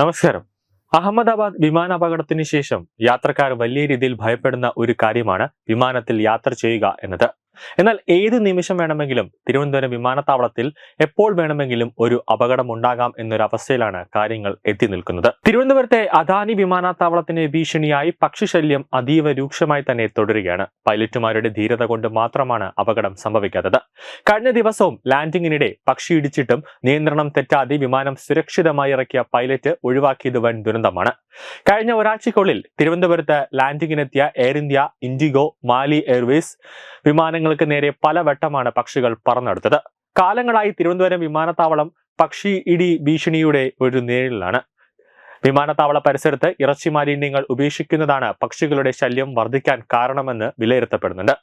നമസ്കാരം. അഹമ്മദാബാദ് വിമാന അപകടത്തിന് ശേഷം യാത്രക്കാർ വലിയ രീതിയിൽ ഭയപ്പെടുന്ന ഒരു കാര്യമാണ് വിമാനത്തിൽ യാത്ര ചെയ്യുക എന്നത്. എന്നാൽ ഏത് നിമിഷം വേണമെങ്കിലും തിരുവനന്തപുരം വിമാനത്താവളത്തിൽ എപ്പോൾ വേണമെങ്കിലും ഒരു അപകടം ഉണ്ടാകാം എന്നൊരു അവസ്ഥയിലാണ് കാര്യങ്ങൾ എത്തി നിൽക്കുന്നത്. തിരുവനന്തപുരത്തെ അദാനി വിമാനത്താവളത്തിന് ഭീഷണിയായി പക്ഷിശല്യം അതീവ രൂക്ഷമായി തന്നെ തുടരുകയാണ്. പൈലറ്റുമാരുടെ ധീരത കൊണ്ട് മാത്രമാണ് അപകടം സംഭവിക്കാത്തത്. കഴിഞ്ഞ ദിവസവും ലാൻഡിങ്ങിനിടെ പക്ഷി ഇടിച്ചിട്ടും നിയന്ത്രണം തെറ്റാതെ വിമാനം സുരക്ഷിതമായി ഇറക്കിയ പൈലറ്റ് ഒഴിവാക്കിയത് വൻ ദുരന്തമാണ്. കഴിഞ്ഞ ഒരാഴ്ചയ്ക്കുള്ളിൽ തിരുവനന്തപുരത്ത് ലാൻഡിങ്ങിനെത്തിയ എയർ ഇന്ത്യ ഇൻഡിഗോ മാലി എയർവേസ് വിമാനങ്ങൾക്ക് നേരെ പലവട്ടമാണ് പക്ഷികൾ പറന്നെടുത്തത്. കാലങ്ങളായി തിരുവനന്തപുരം വിമാനത്താവളം പക്ഷി ഇടി ഭീഷണിയുടെ ഒരു നേരിലാണ് വിമാനത്താവള പരിസരത്ത് ഇറച്ചി മാലിന്യങ്ങൾ ഉപേക്ഷിക്കുന്നതാണ് പക്ഷികളുടെ ശല്യം വർദ്ധിക്കാൻ കാരണമെന്ന് വിലയിരുത്തപ്പെടുന്നുണ്ട്.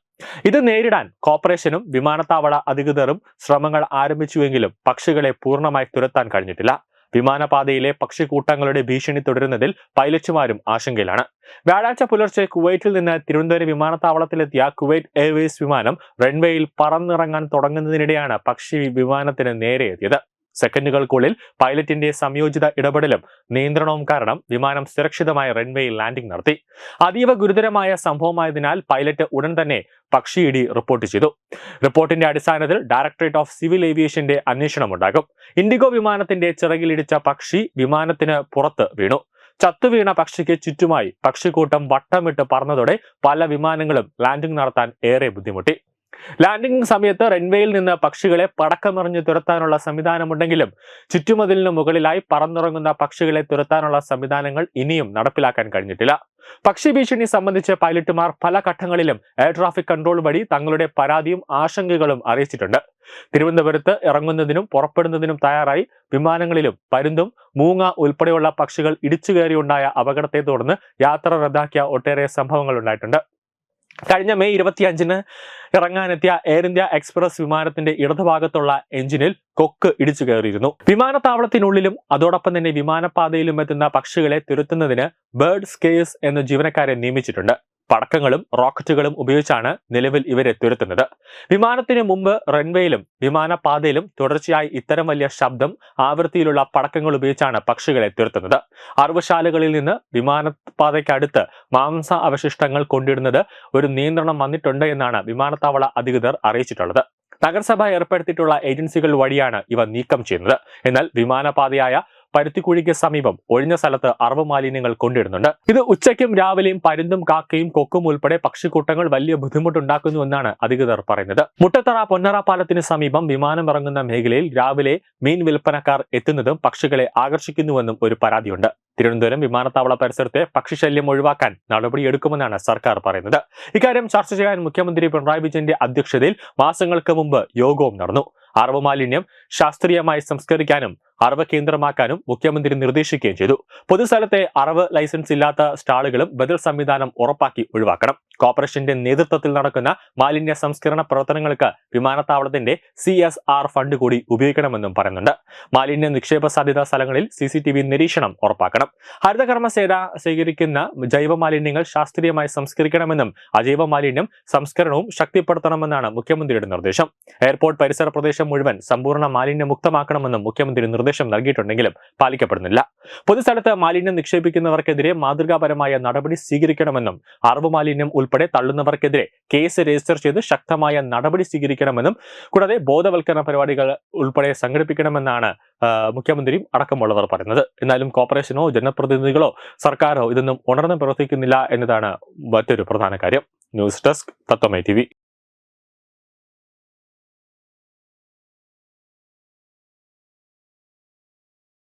ഇത് നേരിടാൻ കോർപ്പറേഷനും വിമാനത്താവള അധികൃതരും ശ്രമങ്ങൾ ആരംഭിച്ചുവെങ്കിലും പക്ഷികളെ പൂർണമായി തുരത്താൻ കഴിഞ്ഞിട്ടില്ല. വിമാനപാതയിലെ പക്ഷിക്കൂട്ടങ്ങളുടെ ഭീഷണി തുടരുന്നതിൽ പൈലറ്റുമാരും ആശങ്കയിലാണ്. വ്യാഴാഴ്ച പുലർച്ചെ കുവൈറ്റിൽ നിന്ന് തിരുവനന്തപുരം വിമാനത്താവളത്തിലെത്തിയ കുവൈറ്റ് എയർവേസ് വിമാനം റൺവേയിൽ പറന്നിറങ്ങാൻ തുടങ്ങുന്നതിനിടെയാണ് പക്ഷി വിമാനത്തിന് നേരെ എത്തിയത്. സെക്കൻഡുകൾക്കുള്ളിൽ പൈലറ്റിന്റെ സംയോജിത ഇടപെടലും നിയന്ത്രണവും കാരണം വിമാനം സുരക്ഷിതമായ റൺവേയിൽ ലാൻഡിംഗ് നടത്തി. അതീവ ഗുരുതരമായ സംഭവമായതിനാൽ പൈലറ്റ് ഉടൻ തന്നെ പക്ഷിയിടി റിപ്പോർട്ട് ചെയ്തു. റിപ്പോർട്ടിന്റെ അടിസ്ഥാനത്തിൽ ഡയറക്ടറേറ്റ് ഓഫ് സിവിൽ ഏവിയേഷന്റെ അന്വേഷണം ഉണ്ടാകും. ഇൻഡിഗോ വിമാനത്തിന്റെ ചിറകിലിടിച്ച പക്ഷി വിമാനത്തിന് പുറത്ത് വീണു. ചത്തുവീണ പക്ഷിക്ക് ചുറ്റുമായി പക്ഷിക്കൂട്ടം വട്ടമിട്ട് പറന്നതോടെ പല വിമാനങ്ങളും ലാൻഡിംഗ് നടത്താൻ ഏറെ ബുദ്ധിമുട്ടി. ലാൻഡിംഗ് സമയത്ത് റൺവേയിൽ നിന്ന് പക്ഷികളെ പടക്കമെറിഞ്ഞ് തുരത്താനുള്ള സംവിധാനമുണ്ടെങ്കിലും ചുറ്റുമതിലിന് മുകളിലായി പറന്നിറങ്ങുന്ന പക്ഷികളെ തുരത്താനുള്ള സംവിധാനങ്ങൾ ഇനിയും നടപ്പിലാക്കാൻ കഴിഞ്ഞിട്ടില്ല. പക്ഷി ഭീഷണി സംബന്ധിച്ച് പൈലറ്റുമാർ പല ഘട്ടങ്ങളിലും എയർ ട്രാഫിക് കൺട്രോൾ വഴി തങ്ങളുടെ പരാതിയും ആശങ്കകളും അറിയിച്ചിട്ടുണ്ട്. തിരുവനന്തപുരത്ത് ഇറങ്ങുന്നതിനും പുറപ്പെടുന്നതിനും തയ്യാറായി വിമാനങ്ങളിലും പരുന്തും മൂങ്ങ ഉൾപ്പെടെയുള്ള പക്ഷികൾ ഇടിച്ചു കയറിയുണ്ടായ അപകടത്തെ തുടർന്ന് യാത്ര റദ്ദാക്കിയ ഒട്ടേറെ സംഭവങ്ങൾ ഉണ്ടായിട്ടുണ്ട്. കഴിഞ്ഞ മെയ് ഇരുപത്തിയഞ്ചിന് ഇറങ്ങാനെത്തിയ എയർ ഇന്ത്യ എക്സ്പ്രസ് വിമാനത്തിന്റെ ഇടതുഭാഗത്തുള്ള എഞ്ചിനിൽ കൊക്ക് ഇടിച്ചു കയറിയിരുന്നു. വിമാനത്താവളത്തിനുള്ളിലും അതോടൊപ്പം തന്നെ വിമാനപാതയിലും എത്തുന്ന പക്ഷികളെ തുരത്തുന്നതിന് ബേർഡ് സ്കേസ് എന്ന ജീവനക്കാരെ നിയമിച്ചിട്ടുണ്ട്. പടക്കങ്ങളും റോക്കറ്റുകളും ഉപയോഗിച്ചാണ് നിലവിൽ ഇവരെ തുരത്തുന്നത്. വിമാനത്തിന് മുമ്പ് റൺവേയിലും വിമാനപാതയിലും തുടർച്ചയായി ഇത്തരം വലിയ ശബ്ദം ആവൃത്തിയിലുള്ള പടക്കങ്ങൾ ഉപയോഗിച്ചാണ് പക്ഷികളെ തുരത്തുന്നത്. അറവുശാലകളിൽ നിന്ന് വിമാനപാതയ്ക്കടുത്ത് മാംസ അവശിഷ്ടങ്ങൾ കൊണ്ടിടുന്നത് ഒരു നിയന്ത്രണം വന്നിട്ടുണ്ട് എന്നാണ് വിമാനത്താവള അധികൃതർ അറിയിച്ചിട്ടുള്ളത്. നഗരസഭ ഏർപ്പെടുത്തിയിട്ടുള്ള ഏജൻസികൾ വഴിയാണ് ഇവ നീക്കം ചെയ്യുന്നത്. എന്നാൽ വിമാനപാതയായ പരുത്തിക്കുഴിക്ക് സമീപം ഒഴിഞ്ഞ സ്ഥലത്ത് അറവ് മാലിന്യങ്ങൾ കൊണ്ടിടുന്നുണ്ട്. ഇത് ഉച്ചയ്ക്കും രാവിലെയും പരുന്തും കാക്കയും കൊക്കും ഉൾപ്പെടെ പക്ഷിക്കൂട്ടങ്ങൾ വലിയ ബുദ്ധിമുട്ടുണ്ടാക്കുന്നുവെന്നാണ് അധികൃതർ പറയുന്നത്. മുട്ടത്തറ പൊന്നറ പാലത്തിന് സമീപം വിമാനം ഇറങ്ങുന്ന മേഖലയിൽ രാവിലെ മീൻ വിൽപ്പനക്കാർ എത്തുന്നതും പക്ഷികളെ ആകർഷിക്കുന്നുവെന്നും ഒരു പരാതിയുണ്ട്. തിരുവനന്തപുരം വിമാനത്താവള പരിസരത്തെ പക്ഷിശല്യം ഒഴിവാക്കാൻ നടപടിയെടുക്കുമെന്നാണ് സർക്കാർ പറയുന്നത്. ഇക്കാര്യം ചർച്ച ചെയ്യാൻ മുഖ്യമന്ത്രി പിണറായി വിജയന്റെ അധ്യക്ഷതയിൽ മാസങ്ങൾക്ക് മുമ്പ് യോഗവും നടന്നു. അറവ് മാലിന്യം ശാസ്ത്രീയമായി സംസ്കരിക്കാനും അറവ് കേന്ദ്രമാക്കാനും മുഖ്യമന്ത്രി നിർദ്ദേശിക്കുകയും ചെയ്തു. പൊതുസ്ഥലത്തെ അറവ് ലൈസൻസ് ഇല്ലാത്ത സ്റ്റാളുകളും ബദൽ സംവിധാനം ഉറപ്പാക്കി ഒഴിവാക്കണം. കോർപ്പറേഷന്റെ നേതൃത്വത്തിൽ നടക്കുന്ന മാലിന്യ സംസ്കരണ പ്രവർത്തനങ്ങൾക്ക് വിമാനത്താവളത്തിന്റെ സി എസ് ആർ ഫണ്ട് കൂടി ഉപയോഗിക്കണമെന്നും പറയുന്നുണ്ട്. മാലിന്യ നിക്ഷേപ സാധ്യതാ സ്ഥലങ്ങളിൽ സി സി ടി വി നിരീക്ഷണം ഉറപ്പാക്കണം. ഹരിതകർമ്മ സേന സ്വീകരിക്കുന്ന ജൈവ മാലിന്യങ്ങൾ ശാസ്ത്രീയമായി സംസ്കരിക്കണമെന്നും അജൈവ മാലിന്യം സംസ്കരണവും ശക്തിപ്പെടുത്തണമെന്നാണ് മുഖ്യമന്ത്രിയുടെ നിർദ്ദേശം. എയർപോർട്ട് പരിസര പ്രദേശം മുഴുവൻ സമ്പൂർണ മാലിന്യമുക്തമാക്കണമെന്നും മുഖ്യമന്ത്രി നിർദ്ദേശം നൽകിയിട്ടുണ്ടെങ്കിലും പാലിക്കപ്പെടുന്നില്ല. പൊതുസ്ഥലത്ത് മാലിന്യം നിക്ഷേപിക്കുന്നവർക്കെതിരെ മാതൃകാപരമായ നടപടി സ്വീകരിക്കണമെന്നും അറിവ് മാലിന്യം ഉൾപ്പെടെ തള്ളുന്നവർക്കെതിരെ കേസ് രജിസ്റ്റർ ചെയ്ത് ശക്തമായ നടപടി സ്വീകരിക്കണമെന്നും കൂടാതെ ബോധവൽക്കരണ പരിപാടികൾ ഉൾപ്പെടെ സംഘടിപ്പിക്കണമെന്നാണ് മുഖ്യമന്ത്രിയും അടക്കമുള്ളവർ പറയുന്നത്. എന്നാലും കോർപ്പറേഷനോ ജനപ്രതിനിധികളോ സർക്കാരോ ഇതൊന്നും ഉണർന്ന് പ്രവർത്തിക്കുന്നില്ല എന്നതാണ് മറ്റൊരു പ്രധാന കാര്യം. ന്യൂസ് ഡെസ്ക് തത്വമൈ ടി